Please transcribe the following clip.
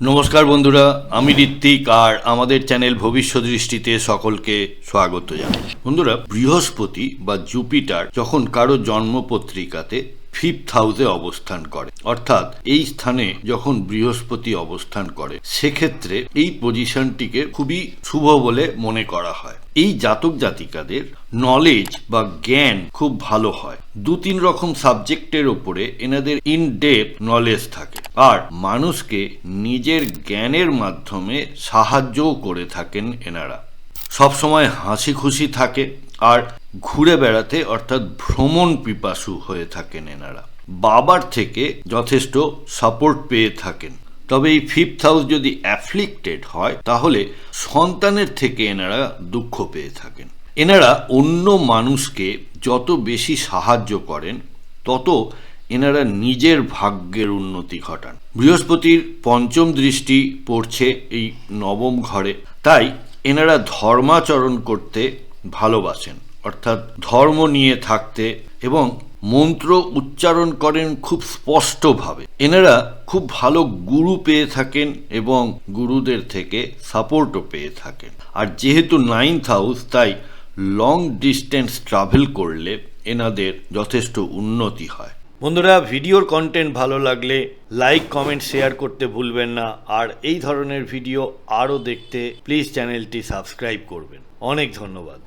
নমস্কার বন্ধুরা, আমি ঋত্বিক, আর আমাদের চ্যানেল ভবিষ্যৎ দৃষ্টিতে সকলকে স্বাগত জানাই। বন্ধুরা, বৃহস্পতি বা জুপিটার যখন কারও জন্মপত্রিকাতে ফিফথ হাউসে অবস্থান করে, অর্থাৎ এই স্থানে যখন বৃহস্পতি অবস্থান করে, সেক্ষেত্রে এই পজিশনটিকে খুবই শুভ বলে মনে করা হয়। এই জাতক জাতিকাদের নলেজ বা জ্ঞান খুব ভালো হয়। দু তিন রকম সাবজেক্টের ওপরে এনাদের ইন ডেপ নলেজ থাকে। আর মানুষকে নিজের জ্ঞানের মাধ্যমে সাহায্যও করে থাকেন এনারা। সবসময় হাসি খুশি থাকে আর ঘুরে বেড়াতে অর্থাৎ ভ্রমণ পিপাসু হয়ে থাকেন এনারা। বাবার থেকে যথেষ্ট সাপোর্ট পেয়ে থাকেন। তবে এই ফিফথ হাউস যদি অ্যাফ্লিক্টেড হয়, তাহলে সন্তানের থেকে এনারা দুঃখ পেয়ে থাকেন। এনারা অন্য মানুষকে যত বেশি সাহায্য করেন, তত এনারা নিজের ভাগ্যের উন্নতি ঘটান। বৃহস্পতির পঞ্চম দৃষ্টি পড়ছে এই নবম ঘরে। তাই এনারা ধর্মাচরণ করতে ভালোবাসেন, অর্থাৎ ধর্ম নিয়ে থাকতে এবং মন্ত্র উচ্চারণ করেন খুব স্পষ্টভাবে। এনারা খুব ভালো গুরু পেয়ে থাকেন এবং গুরুদের থেকে সাপোর্টও পেয়ে থাকেন। আর যেহেতু নাইন্থ হাউস তাই লং ডিস্টেন্স ট্রাভেল করলে এনাদের যথেষ্ট উন্নতি হয়। বন্ধুরা, ভিডিওর কন্টেন্ট ভালো লাগলে লাইক কমেন্ট শেয়ার করতে ভুলবেন না। আর এই ধরনের ভিডিও আরও দেখতে প্লিজ চ্যানেলটি সাবস্ক্রাইব করবেন। অনেক ধন্যবাদ।